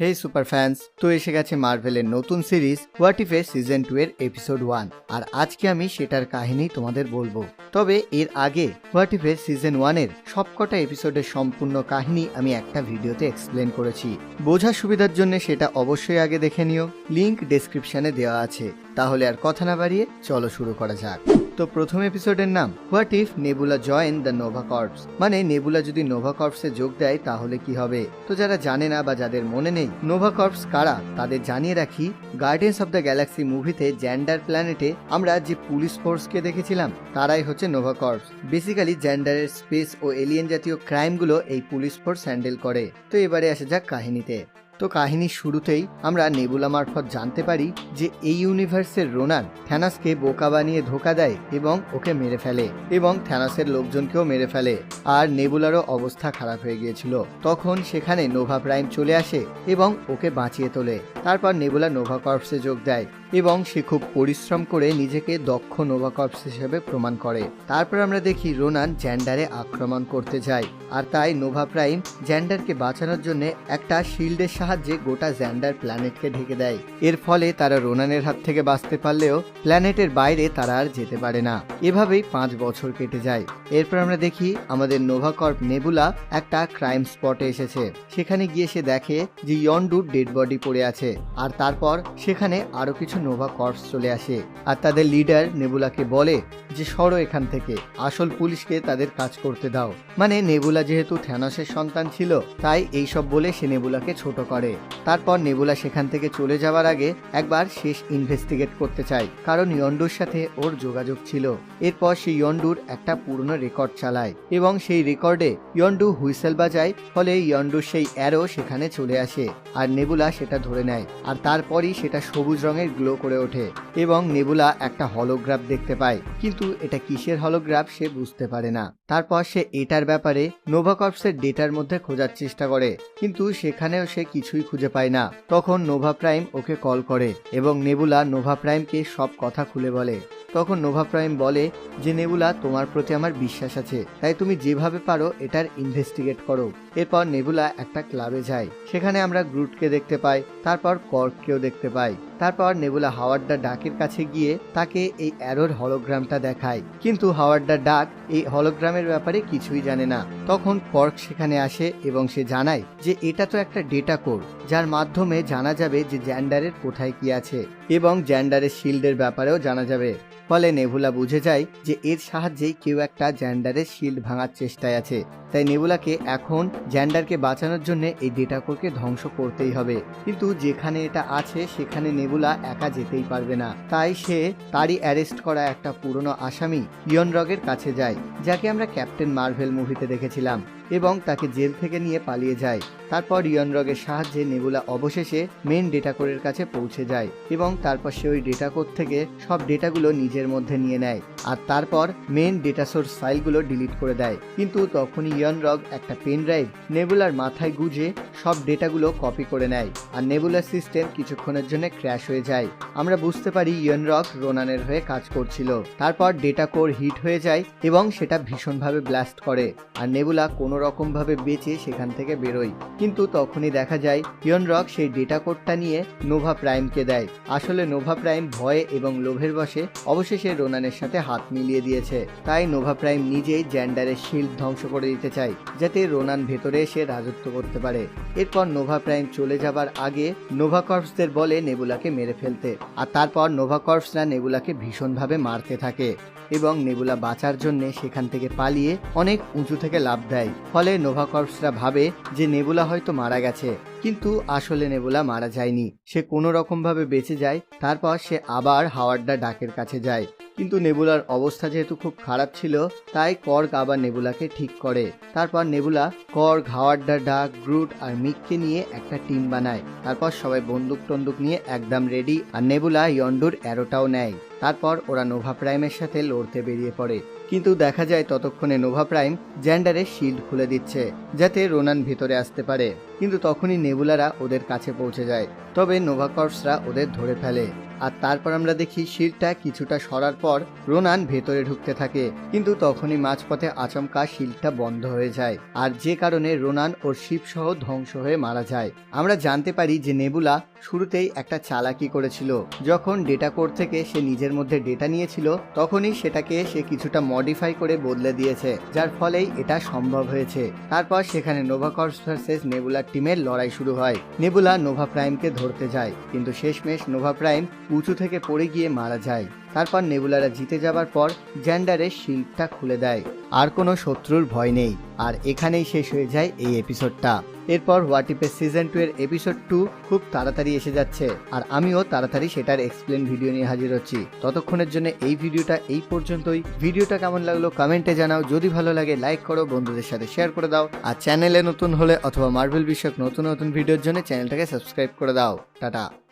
হে super fans তো এসে গেছে মার্ভেলের নতুন series what if A season two এর এপিসোড ওয়ান আর আজকে আমি সেটার কাহিনী তোমাদের বলব। তবে এর আগে হোয়াট ইফ এ সিজন ওয়ানের সবকটা এপিসোডের সম্পূর্ণ কাহিনী আমি একটা ভিডিওতে এক্সপ্লেন করেছি। বোঝার সুবিধার জন্য সেটা অবশ্যই আগে দেখে নিও। লিঙ্ক ডেসক্রিপশনে দেওয়া আছে। তাহলে আর কথা না বাড়িয়ে চলো শুরু করা যাক। তো প্রথম এপিসোডের নাম what if Nebula join the Nova Corps মানে নেবুলা যদি নোভা কর্পসে যোগ দেয়, তাহলে কি হবে? তো যারা জানে না বা যাদের মনে নেই নোভা কর্পস কারা? তাদের জানিয়ে রাখি গার্ডিয়ান্স অফ দ্য গ্যালাক্সি মুভিতে জ্যান্ডার প্ল্যানেটে আমরা যে পুলিশ ফোর্সকে দেখেছিলাম, তারাই হচ্ছে নোভা কর্পস বেসিক্যালি জ্যান্ডারের স্পেস ও এলিয়েন জাতীয় ক্রাইমগুলো এই পুলিশ ফোর্স হ্যান্ডেল করে। তো এবারে আসা যাক কাহিনীতে। তো কাহিনীর শুরুতেই আমরা নেবুলা মারফত জানতে পারি যে এই ইউনিভার্সের রোনান থ্যানাসকে বোকা বানিয়ে ধোকা দেয় এবং ওকে মেরে ফেলে এবং থ্যানাসের লোকজনকেও মেরে ফেলে। আর নেবুলারও অবস্থা খারাপ হয়ে গিয়েছিল। তখন সেখানে নোভা প্রাইম চলে আসে এবং ওকে বাঁচিয়ে তোলে। তারপর নেবুলা নোভা কর্পসে যোগ দেয় এবং সে খুব পরিশ্রম করে নিজেকে দক্ষ নোভা কর্পস হিসেবে প্রমাণ করে। তারপর আমরা দেখি রোনান জ্যান্ডারে আক্রমণ করতে যায়। আর তাই নোভা প্রাইম জ্যান্ডারকে বাঁচানোর জন্য একটা শিল্ডের সাহায্যে গোটা জ্যান্ডার প্ল্যানেটকে ঢেকে দেয়। এর ফলে তারা রোনানের হাত থেকে বাঁচতে পারলেও প্ল্যানেটের বাইরে তারা আর যেতে পারে না। এভাবেই পাঁচ বছর কেটে যায়। এরপর আমরা দেখি আমাদের নোভা কর্প নেবুলা একটা ক্রাইম স্পটে এসেছে। সেখানে গিয়ে সে দেখে যে ইয়ন্ডুর ডেড বডি পড়ে আছে। আর তারপর সেখানে আরও কিছু নোভা কর্পস চলে আসে। আর তাদের লিডার নেবুলাকে বলে যে, সরো এখান থেকে। আসল পুলিশকে তাদের কাজ করতে দাও। মানে নেবুলা যেহেতু থ্যানসের সন্তান ছিল, তাই এইসব বলে সে নেবুলাকে ছোট করে। তারপর নেবুলা সেখান থেকে চলে যাওয়ার আগে একবার শেষ ইনভেস্টিগেট করতে চায়, কারণ ইয়ন্ডুর সাথে ওর যোগাযোগ ছিল। এরপর সে ইয়ন্ডুর একটা পুরনো রেকর্ড চালায় এবং সেই রেকর্ডে ইয়ন্ডু হুইসেল বাজায়, ফলে ইয়ন্ডুর সেই অ্যারো সেখানে চলে আসে আর নেবুলা সেটা ধরে নেয় আর তারপরই সেটা সবুজ রঙের গ্লো করে ওঠে এবং নেবুলা একটা হলোগ্রাফ দেখতে পায়। কিন্তু এটা কিসের হলোগ্রাফ সে বুঝতে পারে না। তারপর সে এটার ব্যাপারে নোভা কর্পসের ডেটার মধ্যে খোঁজার চেষ্টা করে, কিন্তু সেখানেও সে কিছুই খুঁজে পায় না। তখন নোভা প্রাইম ওকে কল করে এবং নেবুলা নোভা প্রাইমকে সব কথা খুলে বলে। তখন নোভা প্রাইম বলে যে, নেবুলা, তোমার প্রতি আমার বিশ্বাস আছে। তাই তুমি যেভাবে পারো, এটার ইনভেস্টিগেট করো। এরপর নেবুলা একটা ক্লাবে যায়। সেখানে আমরা গ্রুটকে দেখতে পাই, তারপর কর্ককেও দেখতে পাই। তারপর নেবুলা হাওয়ার্ডা ডাকের কাছে গিয়ে তাকে এই অ্যারোর হলোগ্রামটা দেখায়। কিন্তু হাওয়ার্ডা ডাক এই হলোগ্রামের ব্যাপারে কিছুই জানে না। তখন কর্ক সেখানে আসে এবং সে জানায় যে, এটা তো একটা ডেটা কোড যার মাধ্যমে জানা যাবে যে জ্যান্ডারের কোথায় কি আছে এবং জ্যান্ডারের শিল্ডের ব্যাপারেও জানা যাবে। ফলে নেভুলা বুঝে যায় যে এর সাহায্যেই কেউ একটা জ্যান্ডারের শিল্ড ভাঙার চেষ্টায় আছে। তাই নেবুলাকে এখন জ্যান্ডারকে বাঁচানোর জন্য এই ডেটাকোরকে ধ্বংস করতেই হবে। কিন্তু যেখানে এটা আছে, সেখানে নেবুলা একা যেতেই পারবে না। তাই সে তারই অ্যারেস্ট করা একটা পুরনো আসামি ইয়ন রগের কাছে যায়, যাকে আমরা ক্যাপ্টেন মার্ভেল মুভিতে দেখেছিলাম। এবং তাকে জেল থেকে নিয়ে পালিয়ে যায়। তারপর ইয়ন রগের সাহায্যে নেবুলা অবশেষে মেন ডেটা কোরের কাছে পৌঁছে যায় এবং তারপর সে ওই ডেটা কোড থেকে সব ডেটাগুলো নিজের মধ্যে নিয়ে নেয় আর তারপর মেন ডেটা সোর্স ফাইলগুলো ডিলিট করে দেয়। কিন্তু তখনই ইয়ন রগ একটা পেন ড্রাইভ নেবুলার মাথায় গুজে সব ডেটাগুলো কপি করে নেয় আর নেবুলার সিস্টেম কিছুক্ষণের জন্য ক্র্যাশ হয়ে যায়। আমরা বুঝতে পারি ইয়ন রক রোনানের হয়ে কাজ করছিল। তারপর ডেটা কোর হিট হয়ে যায় এবং সেটা ভীষণভাবে ব্লাস্ট করে। আর নেবুলা কোনো রকমভাবে বেঁচে সেখান থেকে বেরোয় কিন্তু তখনই দেখা যায় ইয়ন রক সেই ডেটা কোডটা নিয়ে নোভা প্রাইমকে দেয়। আসলে নোভা প্রাইম ভয়ে এবং লোভের বসে অবশেষে রোনানের সাথে হাত মিলিয়ে দিয়েছে। তাই নোভা প্রাইম নিজেই জ্যান্ডারের শিল্ড ধ্বংস করে দিতে চায়, যাতে রোনান ভেতরে এসে রাজত্ব করতে পারে। এরপর নোভা প্রাইম চলে যাবার আগে নোভা কর্পসদের বলে নেবুলাকে মেরে ফেলতে। আর তারপর নোভা কর্পসরা নেবুলাকে ভীষণভাবে মারতে থাকে। এবং নেবুলা বাঁচার জন্য সেখান থেকে পালিয়ে অনেক উঁচু থেকে লাভ দেয়। ফলে নোভাকর্পসরা ভাবে যে নেবুলা হয়তো মারা গেছে। কিন্তু আসলে নেবুলা মারা যায়নি। সে কোনো রকমভাবে বেঁচে যায়, তারপর সে আবার হাওয়ার্ডা ডাকের কাছে যায়। কিন্তু নেবুলার অবস্থা যেহেতু খুব খারাপ ছিল, তাই কর্গ আবার নেবুলাকে ঠিক করে। তারপর নেবুলা কর্গ হাওয়ার্ডা ডাক গ্রুট আর মিককে নিয়ে একটা টিম বানায়। তারপর সবাই বন্দুক টন্দুক নিয়ে একদম রেডি আর নেবুলা ইয়ন্ডুর অ্যারোটাও নেয়। তারপর ওরা নোভা প্রাইমের সাথে লড়তে বেরিয়ে পড়ে। কিন্তু দেখা যায় ততক্ষণে নোভা প্রাইম জ্যান্ডারের শিল্ড খুলে দিচ্ছে, যাতে রোনান ভিতরে আসতে পারে। কিন্তু তখনই নেবুলারা ওদের কাছে পৌঁছে যায়। তবে নোভা কর্পসরা ওদের ধরে ফেলে। আর তারপর আমরা দেখি শিলটা কিছুটা সরার পর রোনান ভেতরে ঢুকতে থাকে। কিন্তু তখনই মাঝপথে আচমকা শিলটা বন্ধ হয়ে যায়। আর যে কারণে রোনান ওর শিপ সহ ধ্বংস হয়ে মারা যায়। আমরা জানতে পারি যে নেবুলা শুরুতেই একটা চালাকি করেছিল। যখন ডেটা কোড থেকে সে নিজের মধ্যে ডেটা নিয়েছিল, তখনই সেটাকে সে কিছুটা মডিফাই করে বদলে দিয়েছে, যার ফলেই এটা সম্ভব হয়েছে। তারপর সেখানে নোভা ভার্সেস নেবুলার টিমের লড়াই শুরু হয়। নেবুলা নোভা প্রাইমকে ধরতে যায়, কিন্তু শেষমেশ নোভা প্রাইম উঁচু থেকে পড়ে গিয়ে মারা যায়। তারপর নেবুলারা জিতে যাবার পর জ্যান্ডারের শিল্ডটা খুলে দেয়। আর কোনো শত্রুর ভয় নেই। আর এখানেই শেষ হয়ে যায় এই এপিসোডটা। এরপর হোয়াটিপের সিজন টু এর এপিসোড টু খুব তাড়াতাড়ি এসে যাচ্ছে। আর আমিও তাড়াতাড়ি সেটার এক্সপ্লেন ভিডিও নিয়ে হাজির হচ্ছি। ততক্ষণের জন্য এই ভিডিওটা এই পর্যন্তই। ভিডিওটা কেমন লাগল কমেন্টে জানাও। যদি ভালো লাগে লাইক করো, বন্ধুদের সাথে শেয়ার করে দাও। আর চ্যানেলে নতুন হলে অথবা মার্বেল বিষয়ক নতুন নতুন ভিডিওর জন্য চ্যানেলটাকে সাবস্ক্রাইব করে দাও। টাটা।